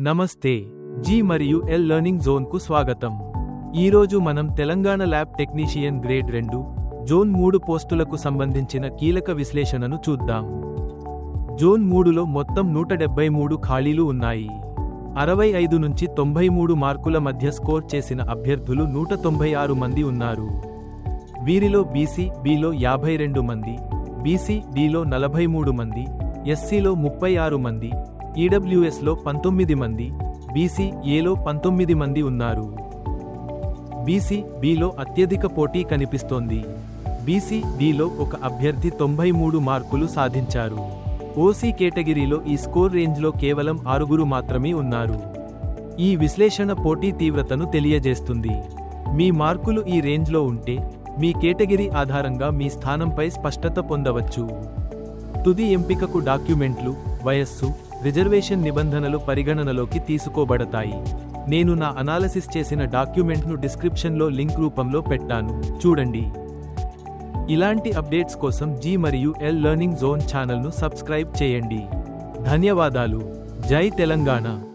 నమస్తే జీ మరియు L learning జోన్కు స్వాగతం. ఈరోజు మనం తెలంగాణ ల్యాబ్ టెక్నీషియన్ గ్రేడ్ రెండు జోన్ మూడు పోస్టులకు సంబంధించిన కీలక విశ్లేషణను చూద్దాం. జోన్ మూడులో మొత్తం నూట డెబ్బై మూడు ఖాళీలు ఉన్నాయి. అరవై ఐదు నుంచి తొంభై మూడు మార్కుల మధ్య స్కోర్ చేసిన అభ్యర్థులు నూట తొంభై ఆరు మంది ఉన్నారు. వీరిలో బీసీ బిలో యాభై రెండు మంది బీసీ డిలో నలభై మూడు మంది ఎస్సీలో ముప్పై ఆరు మంది ఈడబ్ల్యూఎస్లో పంతొమ్మిది మంది బీసీ ఏలో పంతొమ్మిది మంది ఉన్నారు. బీసీ బిలో అత్యధిక పోటీ కనిపిస్తోంది. బీసీ డిలో ఒక అభ్యర్థి తొంభై మూడు మార్కులు సాధించారు. ఓసీ కేటగిరీలో ఈ స్కోర్ రేంజ్లో కేవలం ఆరుగురు మాత్రమే ఉన్నారు. ఈ విశ్లేషణ పోటీ తీవ్రతను తెలియజేస్తుంది. మీ మార్కులు ఈ రేంజ్లో ఉంటే మీ కేటగిరీ ఆధారంగా మీ స్థానంపై స్పష్టత పొందవచ్చు. తుది ఎంపికకు డాక్యుమెంట్లు వయస్సు రిజర్వేషన్ నిబంధనలు పరిగణనలోకి తీసుకోబడతాయి. నేను నా అనాలసిస్ చేసిన డాక్యుమెంట్ను డిస్క్రిప్షన్లో లింక్ రూపంలో పెట్టాను. చూడండి. ఇలాంటి అప్డేట్స్ కోసం జీ మరియు ఎల్ లెర్నింగ్ జోన్ ఛానల్ను సబ్స్క్రైబ్ చేయండి. ధన్యవాదాలు. జై తెలంగాణ.